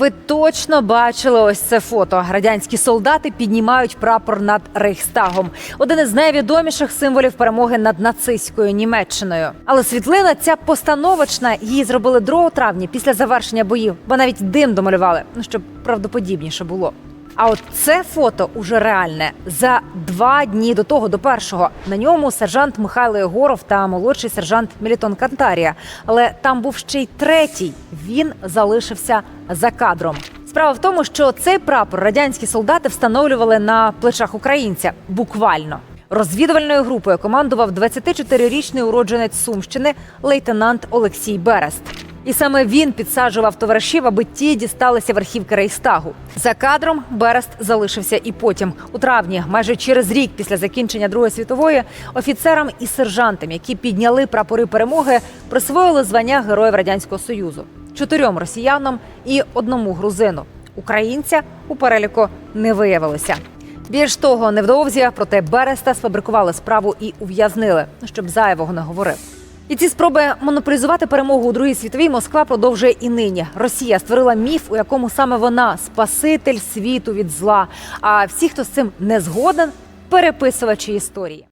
Ви точно бачили ось це фото. Радянські солдати піднімають прапор над Рейхстагом. Один із найвідоміших символів перемоги над нацистською Німеччиною. Але світлина ця постановочна. Її зробили 2 травня після завершення боїв, бо навіть дим домалювали, ну щоб правдоподібніше було. А от це фото уже реальне за два дні до того, до першого. На ньому сержант Михайло Єгоров та молодший сержант Мілітон Кантарія. Але там був ще й третій. Він залишився за кадром. Справа в тому, що цей прапор радянські солдати встановлювали на плечах українця буквально. Розвідувальною групою командував 24-річний уродженець Сумщини лейтенант Олексій Берест. І саме він підсаджував товаришів, аби ті дісталися верхівки Рейстагу. За кадром Берест залишився і потім, у травні, майже через рік після закінчення Другої світової, офіцерам і сержантам, які підняли прапори перемоги, присвоїли звання Героїв Радянського Союзу чотирьом росіянам і одному грузину. Українця у переліку не виявилося. Більш того, невдовзі проти Береста сфабрикували справу і ув'язнили, щоб зайвого не говорив. І ці спроби монополізувати перемогу у другій світовій Москва продовжує і нині. Росія створила міф, у якому саме вона спаситель світу від зла. А всі, хто з цим не згоден, переписувачі історії.